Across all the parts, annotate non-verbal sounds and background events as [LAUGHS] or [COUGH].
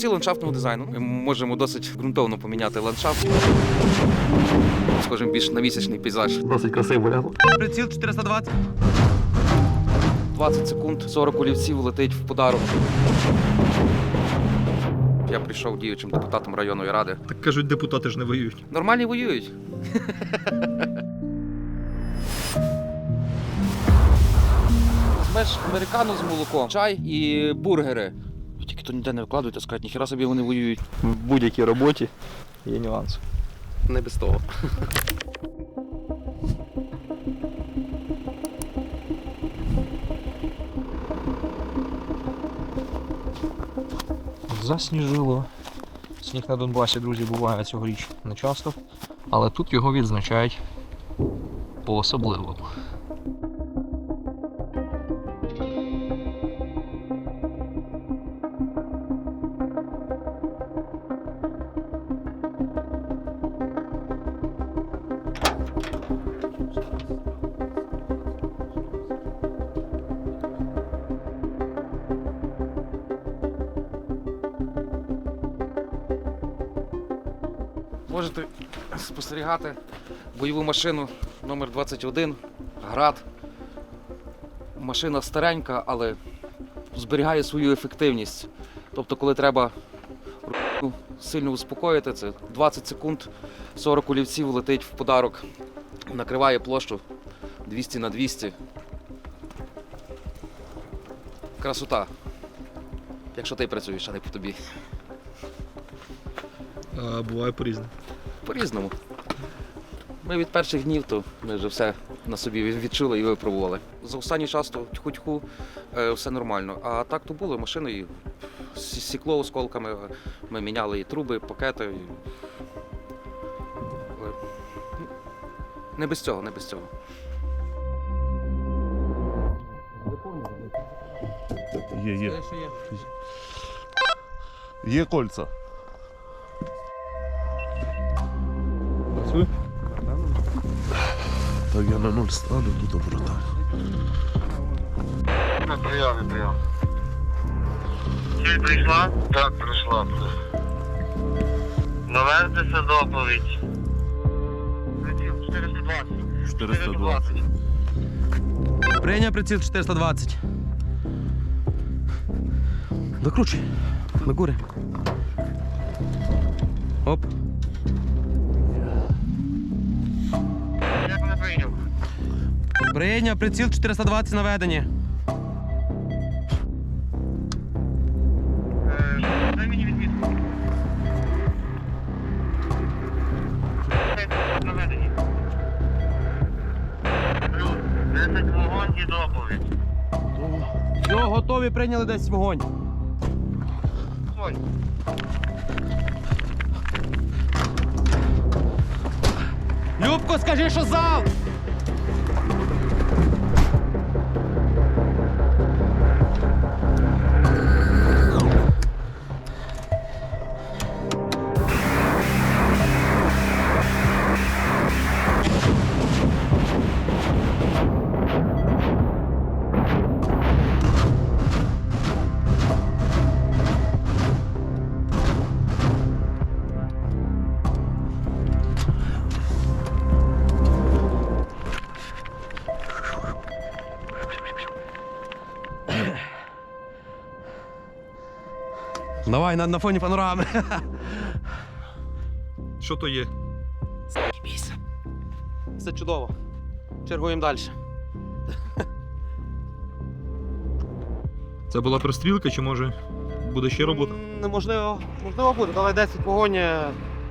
Фахівці ландшафтного дизайну ми можемо досить ґрунтовно поміняти ландшафт. Схожим більш на місячний пейзаж. Досить красиво лягло. Приціл 420. 20 секунд, 40 олівців летить в подарок. Я прийшов діючим депутатом районної ради. Так кажуть, депутати ж не воюють. Нормальні воюють. Візьмеш американу з молоком, чай і бургери. То ніде не вкладуйте, скажуть, ніхіра собі вони воюють. В будь-якій роботі є нюанси. Не без того. Засніжило. Сніг на Донбасі, друзі, буває цьогоріч не часто, але тут його відзначають по-особливому. Можете спостерігати бойову машину номер 21 Град. Машина старенька, але зберігає свою ефективність. Тобто, коли треба сильно успокоїти, це 20 секунд, 40 олівців летить в подарок, накриває площу 200 на 200. Красота. Якщо ти працюєш, а не по тобі. А, буває по-різному. По-різному. Ми від перших днів то ми вже все на собі відчули і випробували. За останній час то тьху-тьху, е, все нормально. А так то було машини і сікло осколками. Ми міняли і труби, і пакети. І... Але, Не без цього, не без цього. Є, є. Є кольца. Так я на нуль стану тут обратаю. Прийом, прийом. Чи прийшла? Так, прийшла. Навертеся доповідь. Приціл 420. 420. Прийняв приціл 420. Докручуй. До гори. Оп. Прийняв приціл 420 наведені. Дай мені відмітку. Наведені. Плюс 10 вогонь і доповідь. Все, готові, прийняли десь вогонь. Ой. Любко, скажи, що зал! Давай на, на фоні панорами. [LAUGHS] Що то є? Бійся. Все чудово. Чергуємо далі. Це була пристрілка, чи може буде ще робота? Неможливо, можливо буде, але 10 вогонь. е,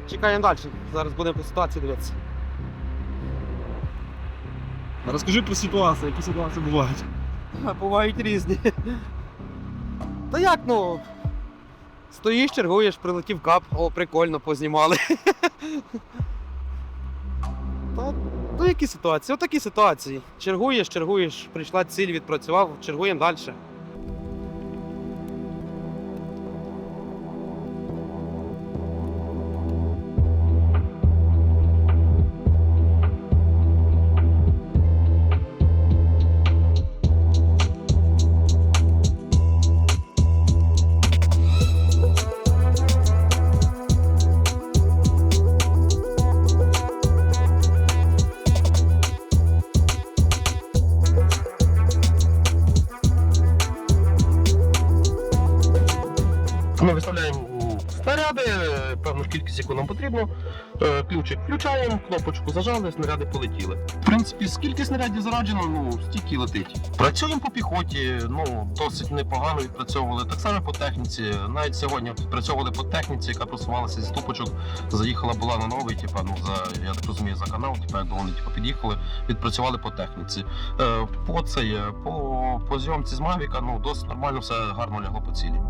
Чекаємо далі. Зараз будемо по ситуації дивитися. Розкажи про ситуацію, які ситуації бувають. Бувають різні. Та як, ну. Стоїш, чергуєш, прилетів кап, о, прикольно, познімали. [LAUGHS] Та, ну які ситуації? Отакі ситуації. Чергуєш, чергуєш, прийшла ціль, відпрацював, чергуємо далі. Яку нам потрібно. Е, Ключик включаємо, кнопочку зажали, снаряди полетіли. В принципі, скільки снарядів зараджено, ну стільки летить. Працюємо по піхоті, ну досить непогано відпрацьовували. Так само по техніці. Навіть сьогодні відпрацьовували по техніці, яка просувалася зі ступочок. Заїхала була на новий, типа, ну за я так розумію, за канал, типа, як вони типа, під'їхали, відпрацювали по техніці. Е, по це є, по, по зйомці з Мавіка, ну досить нормально, все гарно лягло по цілі.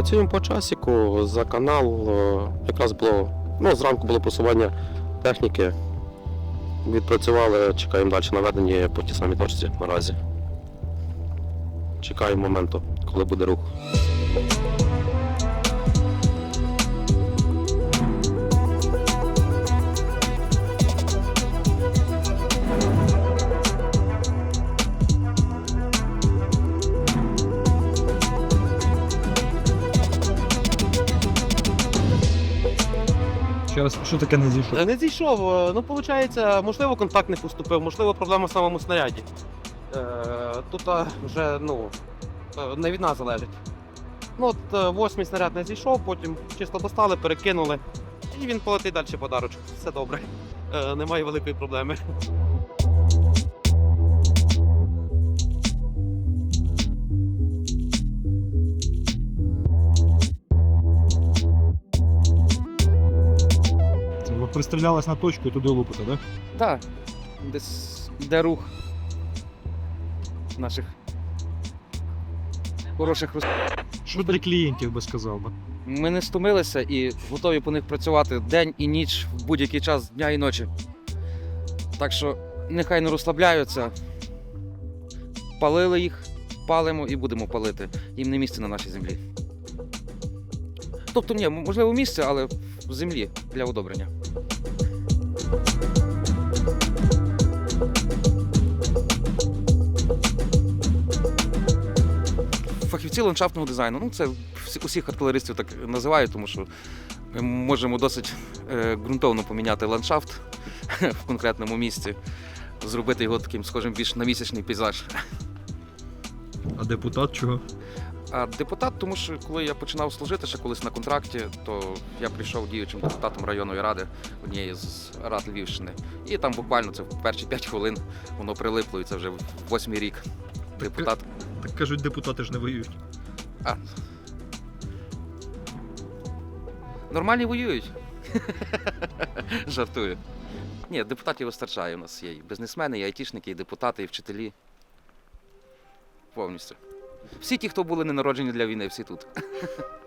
Працюємо по часіку за канал. е, Якраз було ну, зранку було просування техніки. Відпрацювали, чекаємо далі наведені по тій самій точці наразі. Чекаємо моменту, коли буде рух. Ще раз, що таке не зійшов? Е, Не зійшов. е, Ну, виходить, можливо, контакт не поступив, можливо, проблема в самому снаряді. Е, Тут вже ну, не від нас залежить. Ну, от восьмий снаряд не зійшов, потім чисто достали, перекинули. І він полетить далі подарочок. Все добре. Немає великої проблеми. Пристрілялись на точку і туди лупите, так? Так, десь йде рух наших хороших рус... Що для клієнтів би сказав би? Ми не стомилися і готові по них працювати день і ніч в будь-який час дня і ночі. Так що нехай не розслабляються. Палили їх, палимо і будемо палити. Їм не місце на нашій землі. Тобто, ні, можливо, місце, але в землі для удобрення. Фахівці ландшафтного дизайну. Ну, це усіх артилеристів так називають, тому що ми можемо досить е, ґрунтовно поміняти ландшафт [LAUGHS] в конкретному місці, зробити його таким схожим більш на місячний пейзаж. А депутат чого? А депутат, тому що коли я починав служити ще колись на контракті, то я прийшов діючим депутатом районної ради однієї з рад Львівщини. І там буквально це в перші 5 хвилин воно прилипло, і це вже восьмий рік. Депутат. Так кажуть, депутати ж не воюють. А. Нормальні воюють. [LAUGHS] Жартую. Ні, депутатів вистачає. У нас є і бізнесмени, і айтішники, і депутати, і вчителі. Повністю. Всі ті, хто були не народжені для війни, всі тут. [LAUGHS]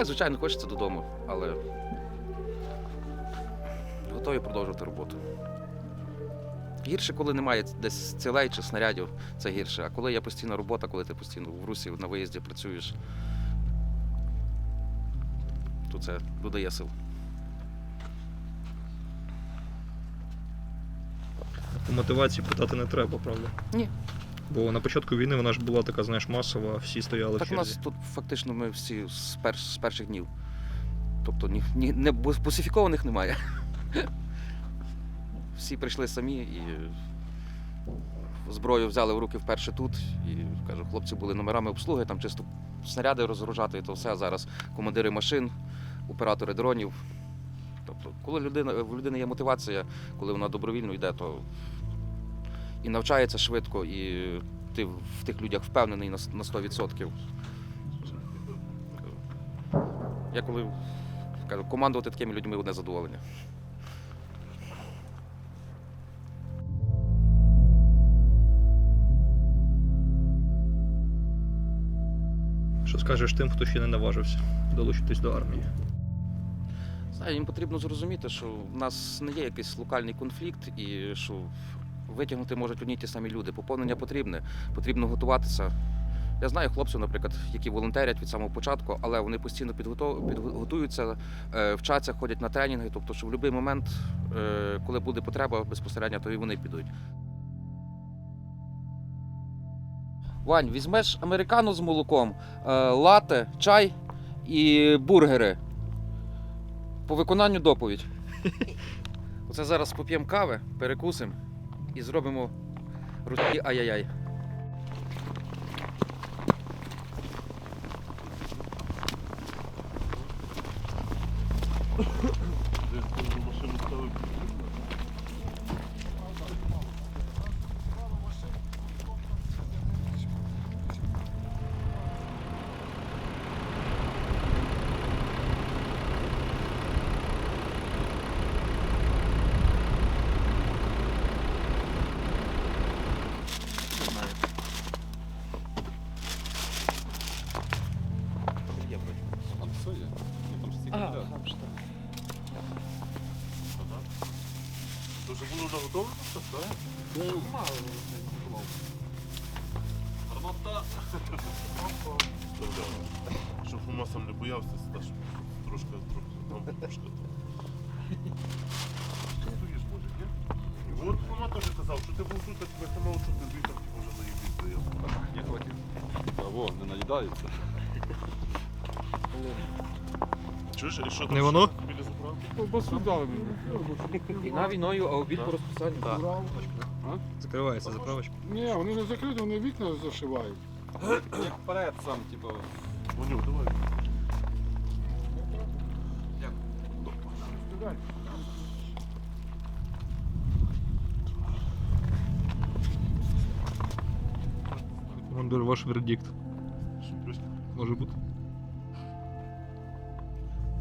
Так, звичайно, хочеться додому, але готові продовжувати роботу. Гірше, коли немає десь цілей чи снарядів, це гірше. А коли є постійна робота, коли ти постійно в русі на виїзді працюєш, то це додає сил. Мотивації питати не треба, правда? Ні. Бо на початку війни вона ж була така, знаєш, масова, всі стояли Так в у нас тут фактично ми всі з, перш, з перших днів. Тобто ні, ні, не босифікованих немає. [LAUGHS] Всі прийшли самі і зброю взяли в руки вперше тут. І кажу, хлопці були номерами обслуги, там чисто снаряди розгружати, і то все. Зараз командири машин, оператори дронів. Тобто, коли людина, в людини є мотивація, коли вона добровільно йде, то і навчається швидко, і ти в тих людях впевнений на 100%. Я коли кажу, командувати такими людьми одне задоволення. Що скажеш тим, хто ще не наважився долучитись до армії? Знаю, їм потрібно зрозуміти, що в нас не є якийсь локальний конфлікт і що витягнути можуть одні ті самі люди. Поповнення потрібне, потрібно готуватися. Я знаю хлопців, наприклад, які волонтерять від самого початку, але вони постійно підготуються, е, вчаться, ходять на тренінги. Тобто, що в будь-який момент, е, коли буде потреба безпосередньо, то і вони підуть. Вань, візьмеш американу з молоком, е, лате, чай і бургери. По виконанню доповідь. [LAUGHS] Оце зараз поп'ємо кави, перекусимо і зробимо руті ай-яй-яй. Щоб сам не боявся, стаж трошки, трохи там трошки. Чувствуєш, може, ні? От Фома теж казав, що ти був тут, так тебе сама що ти звідти вже заїбіть стояв. Не хватит. Або не наїдається. Чуєш, і що там? Не воно? ще Біля заправки? Війна війною, а обід по розписанню. Закривається заправочка. Ні, вони не закриті, вони вікна зашивають. Як вперед сам, типу. Воню, давай. Ваш вердикт. Може бути.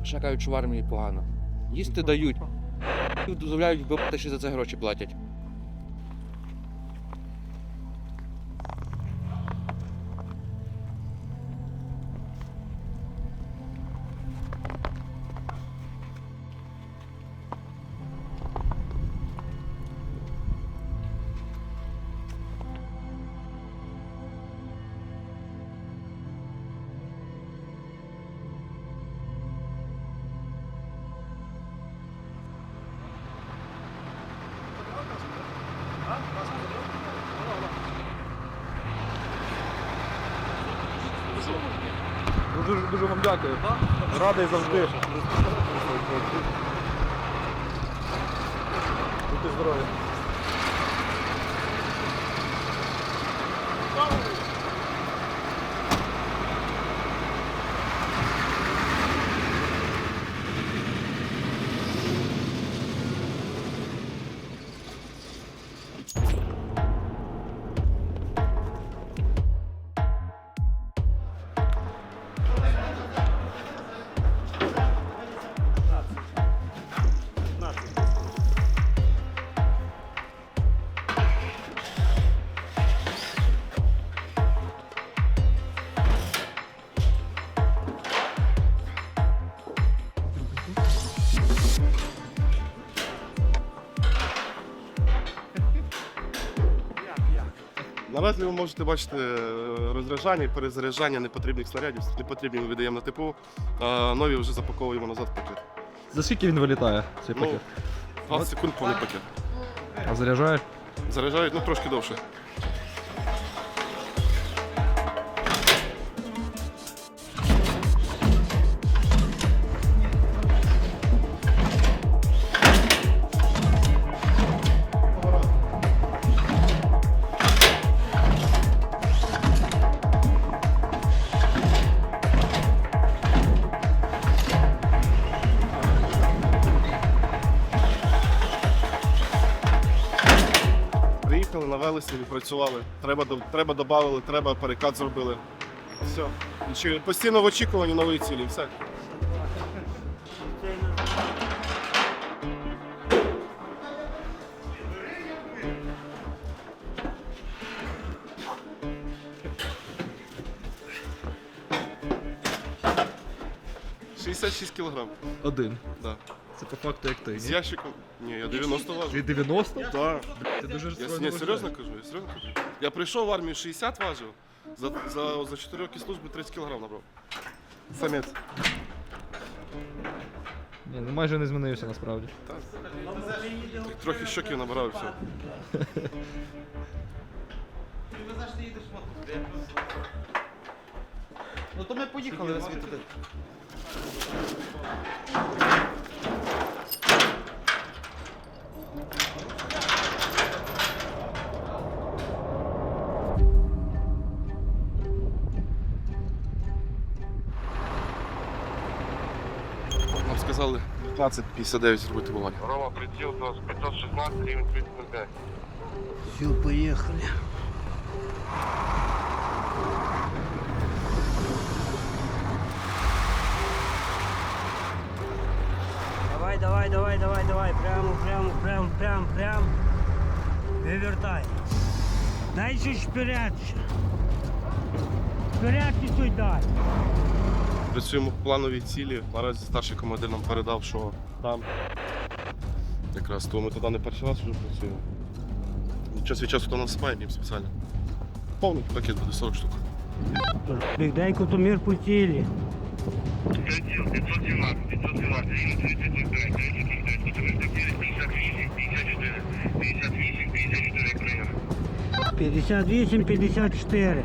Ще кажуть, що в армії погано. Їсти дають. Дозволяють вбивати, що за це гроші платять. Дуже, вам дякую. Радий завжди. Будьте здорові. Наразі ви можете бачити е, розряджання і перезаряджання непотрібних снарядів. Непотрібні ми видаємо на типу, а нові вже запаковуємо назад в пакет. За скільки він вилітає, цей Ну, пакет? 20 секунд повний пакет. А заряджає? Заряджають ну трошки довше. Відпрацювали. Треба, треба додали, треба перекат зробили. Все. Чи- Постійно в очікуванні нової цілі. Все. Шістдесят шість кілограм. Один. Да. Це по факту як ти. З ящиком. Ні, я 90 важу. Ти 90? Так. Ти дуже Я, ні, серйозно кажу, я серйозно кажу. Я прийшов в армію 60 важив, За, за, за 4 роки служби 30 кг набрав. Самець. Ні, ну майже не змінився насправді. Трохи щоків набирав і все. Ну то ми поїхали на світ туди. Нам сказали 15.59 зробити вогонь. Рома, приціл до 516, рівень 35. Все, поїхали. Давай, давай, давай, давай, давай. Прямо, прямо, прямо, прямо, прямо. Вивертай. Дай чуть вперед. Вперед і сюди дай. Працюємо по плановій цілі. Наразі старший командир нам передав, що там. Якраз то ми туди не перший раз вже працюємо. Час від часу то насипаємо їм спеціально. Повний пакет буде 40 штук. Дай кутумір по тілі. Приціл 517, 517, рівень 35, 35, 58, 54, 58, 54, прийняв. 58, 54.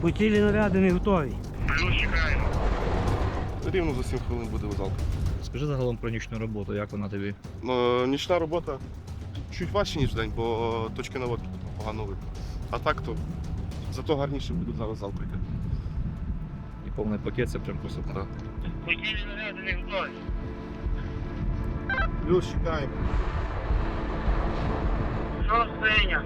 По тілі наряди не готові. Плюс чекаємо. Рівно за 7 хвилин буде визалка. Скажи загалом про нічну роботу, як вона тобі? Ну, нічна робота чуть важче, ніж день, бо точки наводки погано видно. А так то зато гарніше будуть зараз залпи йти. І повний пакет це прям красота. Да. По наряди не готові. Плюс чекаємо. Що синя?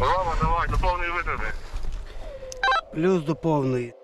Рома, давай, до повної витрати. Плюс до повної.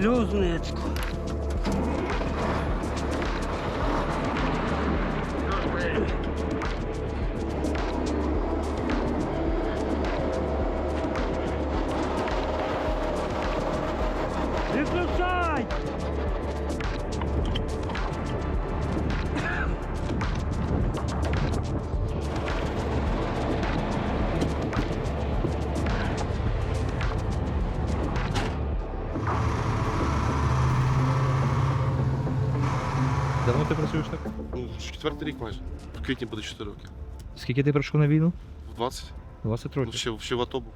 Плюс ничку. Плюс Давно ти працюєш так? Ну, четвертий рік майже. В квітні буде 4 роки. Скільки ти прийшов на війну? В 20. 20 Ну, років. ще, ще в АТО був.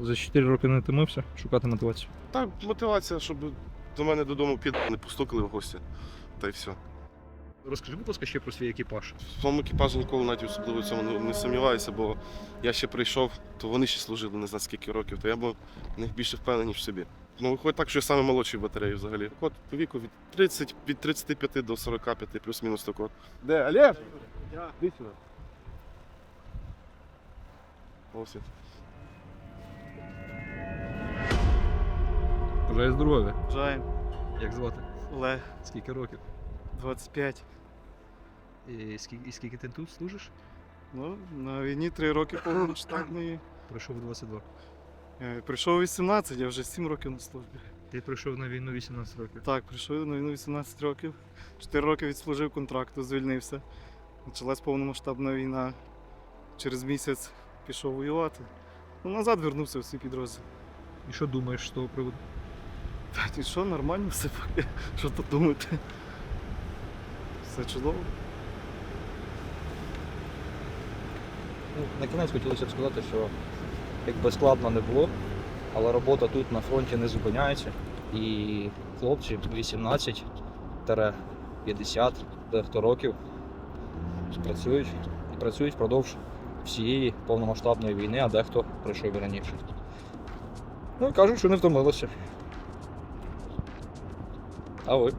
За 4 роки не тимився шукати мотивацію. Так, мотивація, щоб до мене додому під не постукали в гості. Та й все. Розкажи, будь ласка, ще про свій екіпаж. В своєму екіпажі ніколи навіть особливо в цьому не, не сумніваюся, бо я ще прийшов, то вони ще служили не знаю скільки років, то я був в них більше впевнений ніж в собі. Ну, виходить так, що я саме молодший в батареї взагалі. От по віку від 30, від 35 до 45, плюс-мінус так от. Де, Олег? Іди сюди. Ось. він. Бажаю здоров'я. Бажаємо. Як звати? Олег, Скільки років? 25. І скільки, і скільки ти тут служиш? Ну, на війні 3 роки повномасштабної. Пройшов 22. Е, Прийшов 18, я вже 7 років на службі. Ти прийшов на війну 18 років. Так, прийшов на війну 18 років. 4 роки відслужив контракту, звільнився. Почалась повномасштабна війна. Через місяць пішов воювати. Ну, назад вернувся в свій підрозділ. І що думаєш з того приводу? Та і що, нормально все поки. Що тут думати? Все чудово. Ну, на кінець хотілося б сказати, що якби складно не було, але робота тут на фронті не зупиняється. І хлопці 18-50 дехто років працюють і працюють впродовж всієї повномасштабної війни, а дехто прийшов і раніше. Ну і кажуть, що не втомилися. А ви?